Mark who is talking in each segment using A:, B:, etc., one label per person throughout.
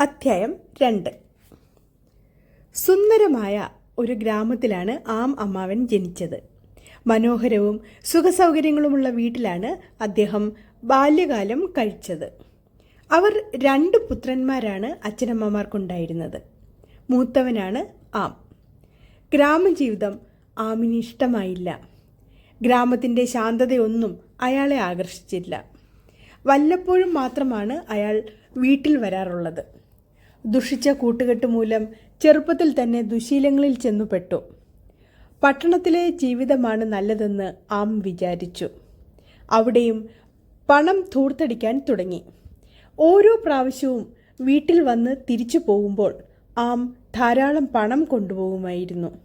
A: അധ്യായം രണ്ട്. സുന്ദരമായ ഒരു ഗ്രാമത്തിലാണ് ആം അമ്മാവൻ ജനിച്ചത്. മനോഹരവും സുഖസൗകര്യങ്ങളുമുള്ള വീട്ടിലാണ് അദ്ദേഹം ബാല്യകാലം കഴിച്ചത്. അവർ രണ്ട് പുത്രന്മാരാണ് അച്ഛനമ്മമാർക്കുണ്ടായിരുന്നത്. മൂത്തവനാണ് ആം. ഗ്രാമജീവിതം ആമിന് ഇഷ്ടമായില്ല. ഗ്രാമത്തിന്റെ ശാന്തതയൊന്നും അയാളെ ആകർഷിച്ചില്ല. വല്ലപ്പോഴും മാത്രമാണ് അയാൾ വീട്ടിൽ വരാറുള്ളത്. ദുഷിച്ച കൂട്ടുകെട്ട് മൂലം ചെറുപ്പത്തിൽ തന്നെ ദുശീലങ്ങളിൽ ചെന്നുപെട്ടു. പട്ടണത്തിലെ ജീവിതമാണ് നല്ലതെന്ന് ആം വിചാരിച്ചു. അവിടെയും പണം ധൂർത്തടിക്കാൻ തുടങ്ങി. ഓരോ പ്രാവശ്യവും വീട്ടിൽ വന്ന് തിരിച്ചു പോകുമ്പോൾ ആം ധാരാളം പണം കൊണ്ടുപോകുമായിരുന്നു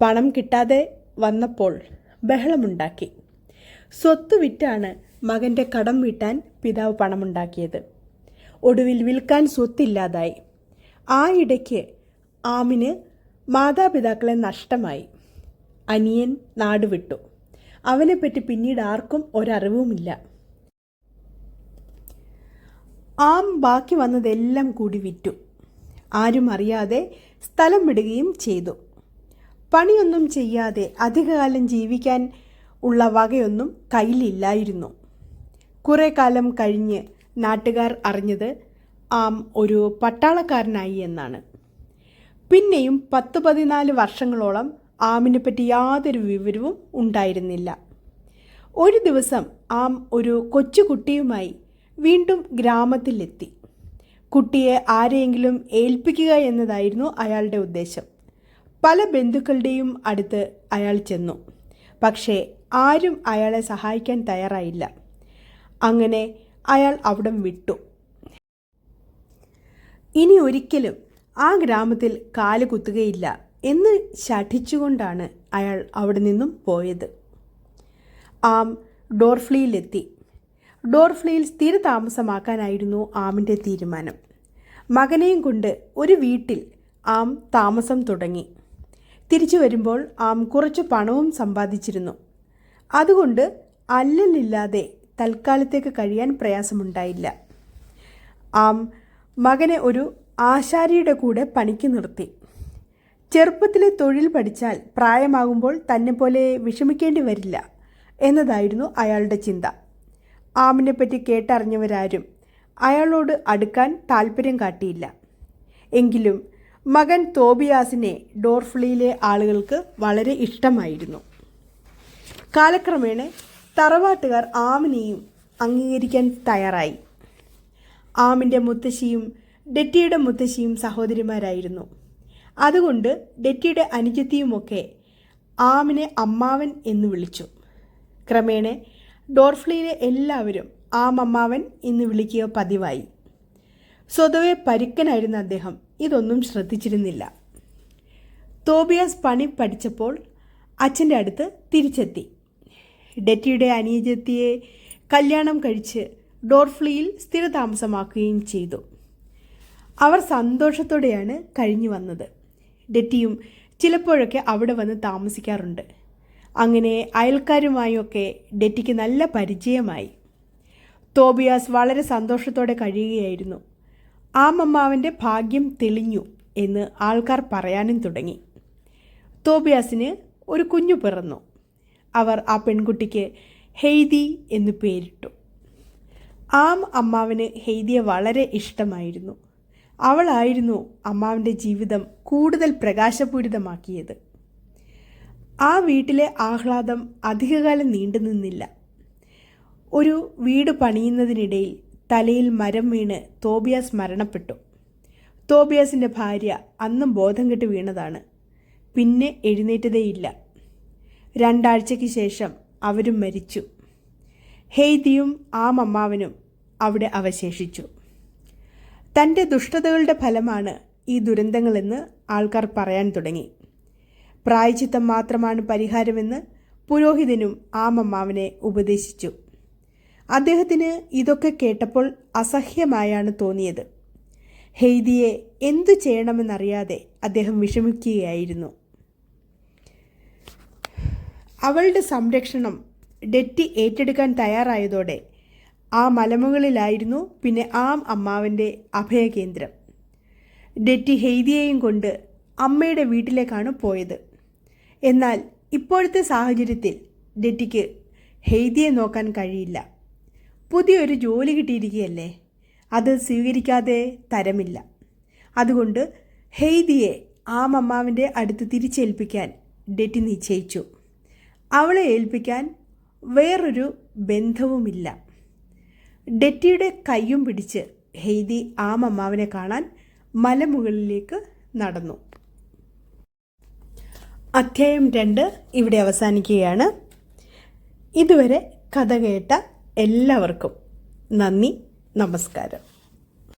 A: പണം കിട്ടാതെ വന്നപ്പോൾ ബഹളമുണ്ടാക്കി. സ്വത്ത് വിറ്റാണ് മകന്റെ കടം വീട്ടാൻ പിതാവ് പണമുണ്ടാക്കിയത്. ഒടുവിൽ വിൽക്കാൻ സ്വത്തില്ലാതായി. ആ ഇടയ്ക്ക് ആമിന് മാതാപിതാക്കളെ നഷ്ടമായി. അനിയൻ നാടുവിട്ടു അവനെപ്പറ്റി പിന്നീട് ആർക്കും ഒരറിവുമില്ല. ആം ബാക്കി വന്നതെല്ലാം കൂടി വിറ്റു. ആരും അറിയാതെ സ്ഥലം വിടുകയും ചെയ്തു. പണിയൊന്നും ചെയ്യാതെ അധികകാലം ജീവിക്കാൻ ഉള്ള വകയൊന്നും കയ്യിലില്ലായിരുന്നു. കുറേ കാലം കഴിഞ്ഞ് നാട്ടുകാർ അറിഞ്ഞത് ഒരു പട്ടാളക്കാരനായി എന്നാണ്. പിന്നെയും പത്ത് പതിനാല് വർഷങ്ങളോളം ആമിനെ പറ്റി യാതൊരു വിവരവും ഉണ്ടായിരുന്നില്ല. ഒരു ദിവസം ആം ഒരു കൊച്ചുകുട്ടിയുമായി വീണ്ടും ഗ്രാമത്തിലെത്തി. കുട്ടിയെ ആരെയെങ്കിലും ഏൽപ്പിക്കുക എന്നതായിരുന്നു അയാളുടെ ഉദ്ദേശം. പല ബന്ധുക്കളുടെയും അടുത്ത് അയാൾ ചെന്നു. പക്ഷേ ആരും അയാളെ സഹായിക്കാൻ തയ്യാറായില്ല. അങ്ങനെ അയാൾ അവിടം വിട്ടു. ഇനി ഒരിക്കലും ആ ഗ്രാമത്തിൽ കാൽ കുത്തുകയില്ല എന്ന് ശഠിച്ചുകൊണ്ടാണ് അയാൾ അവിടെ നിന്നും പോയത്. ആം ഡോർഫ്ലിയിലെത്തി. ഡോർഫ്ലിയിൽ സ്ഥിരതാമസമാക്കാനായിരുന്നു ആമിന്റെ തീരുമാനം. മകനെയും കൊണ്ട് ഒരു വീട്ടിൽ ആം താമസം തുടങ്ങി. തിരിച്ചു വരുമ്പോൾ ആം കുറച്ച് പണവും സമ്പാദിച്ചിരുന്നു. അതുകൊണ്ട് അല്ലലില്ലാതെ തൽക്കാലത്തേക്ക് കഴിയാൻ പ്രയാസമുണ്ടായില്ല. ആം മകനെ ഒരു ആശാരിയുടെ കൂടെ പണിക്ക് നിർത്തി. ചെറുപ്പത്തിലെ തൊഴിൽ പഠിച്ചാൽ പ്രായമാകുമ്പോൾ തന്നെ പോലെ വിഷമിക്കേണ്ടി വരില്ല എന്നതായിരുന്നു അയാളുടെ ചിന്ത. ആമിനെപ്പറ്റി കേട്ടറിഞ്ഞവരാരും അയാളോട് അടുക്കാൻ താല്പര്യം കാട്ടിയില്ല. എങ്കിലും മകൻ തോബിയാസിനെ ഡോർഫ്ലിയിലെ ആളുകൾക്ക് വളരെ ഇഷ്ടമായിരുന്നു. കാലക്രമേണ തറവാട്ടുകാർ ആമിനെയും അംഗീകരിക്കാൻ തയ്യാറായി. ആമിന്റെ മുത്തശ്ശിയും ഡെറ്റിയുടെ മുത്തശ്ശിയും സഹോദരിമാരായിരുന്നു. അതുകൊണ്ട് ഡെറ്റിയുടെ അനുജത്തിയുമൊക്കെ ആമിനെ അമ്മാവൻ എന്ന് വിളിച്ചു. ക്രമേണ ഡോർഫ്ലിയിലെ എല്ലാവരും ആം അമ്മാവൻ എന്ന് വിളിക്കുക പതിവായി. സ്വതവേ പരുക്കനായിരുന്ന അദ്ദേഹം ഇതൊന്നും ശ്രദ്ധിച്ചിരുന്നില്ല. തോബിയാസ് പണി പഠിച്ചപ്പോൾ അച്ഛന്റെ അടുത്ത് തിരിച്ചെത്തി. ഡെറ്റിയുടെ അനിയജത്തിയെ കല്യാണം കഴിച്ച് ഡോർഫ്ലിയിൽ സ്ഥിരതാമസമാക്കുകയും ചെയ്തു. അവർ സന്തോഷത്തോടെയാണ് കഴിഞ്ഞു വന്നത്. ഡെറ്റിയും ചിലപ്പോഴൊക്കെ അവിടെ വന്ന് താമസിക്കാറുണ്ട്. അങ്ങനെ അയൽക്കാരുമായൊക്കെ ഡെറ്റിക്ക് നല്ല പരിചയമായി. തോബിയാസ് വളരെ സന്തോഷത്തോടെ കഴിയുകയായിരുന്നു. ആ മമ്മാവന്റെ ഭാഗ്യം തെളിഞ്ഞു എന്ന് ആൾക്കാർ പറയാനും തുടങ്ങി. തോബിയാസിന് ഒരു കുഞ്ഞു പിറന്നു. അവർ ആ പെൺകുട്ടിക്ക് ഹെയ്തി എന്ന് പേരിട്ടു. ആം അമ്മാവിന് ഹെയ്തിയെ വളരെ ഇഷ്ടമായിരുന്നു. അവളായിരുന്നു അമ്മാവിന്റെ ജീവിതം കൂടുതൽ പ്രകാശപൂരിതമാക്കിയത്. ആ വീട്ടിലെ ആഹ്ലാദം അധികകാലം നീണ്ടു നിന്നില്ല. ഒരു വീട് പണിയുന്നതിനിടയിൽ തലയിൽ മരം വീണ് തോബിയാസ് മരണപ്പെട്ടു. തോബിയാസിന്റെ ഭാര്യ അന്നും ബോധം കെട്ട് വീണതാണ്. പിന്നെ എഴുന്നേറ്റതേയില്ല. രണ്ടാഴ്ചയ്ക്ക് ശേഷം അവരും മരിച്ചു. ഹെയ്തിയും ആ മമ്മാവനും അവിടെ അവശേഷിച്ചു. തന്റെ ദുഷ്ടതകളുടെ ഫലമാണ് ഈ ദുരന്തങ്ങളെന്ന് ആൾക്കാർ പറയാൻ തുടങ്ങി. പ്രായച്ചിത്തം മാത്രമാണ് പരിഹാരമെന്ന് പുരോഹിതനും ആ മമ്മാവനെ ഉപദേശിച്ചു. അദ്ദേഹത്തിന് ഇതൊക്കെ കേട്ടപ്പോൾ അസഹ്യമായാണ് തോന്നിയത്. ഹെയ്ദിയെ എന്തു ചെയ്യണമെന്നറിയാതെ അദ്ദേഹം വിഷമിക്കുകയായിരുന്നു. അവളുടെ സംരക്ഷണം ഡെറ്റി ഏറ്റെടുക്കാൻ തയ്യാറായതോടെ ആ മലമുകളിലായിരുന്നു പിന്നെ ആ അമ്മാവന്റെ അഭയകേന്ദ്രം. ഡെറ്റി ഹെയ്തിയെയും കൊണ്ട് അമ്മയുടെ വീട്ടിലേക്കാണ് പോയത്. എന്നാൽ ഇപ്പോഴത്തെ സാഹചര്യത്തിൽ ഡെറ്റിക്ക് ഹെയ്തിയെ നോക്കാൻ കഴിയില്ല. പുതിയൊരു ജോലി കിട്ടിയിരിക്കുകയല്ലേ? അത് സ്വീകരിക്കാതെ തരമില്ല. അതുകൊണ്ട് ഹെയ്തിയെ ആ മമ്മാവിന്റെ അടുത്ത് തിരിച്ചേൽപ്പിക്കാൻ ഡെറ്റി നിശ്ചയിച്ചു. അവളെ ഏൽപ്പിക്കാൻ വേറൊരു ബന്ധവുമില്ല. ഡെറ്റിയുടെ കയ്യും പിടിച്ച് ഹെയ്തി ആ മമ്മാവിനെ കാണാൻ മലമുകളിലേക്ക് നടന്നു. അധ്യായം രണ്ട് ഇവിടെ അവസാനിക്കുകയാണ്. ഇതുവരെ കഥ കേട്ട എല്ലാവർക്കും നന്ദി നമസ്കാരം.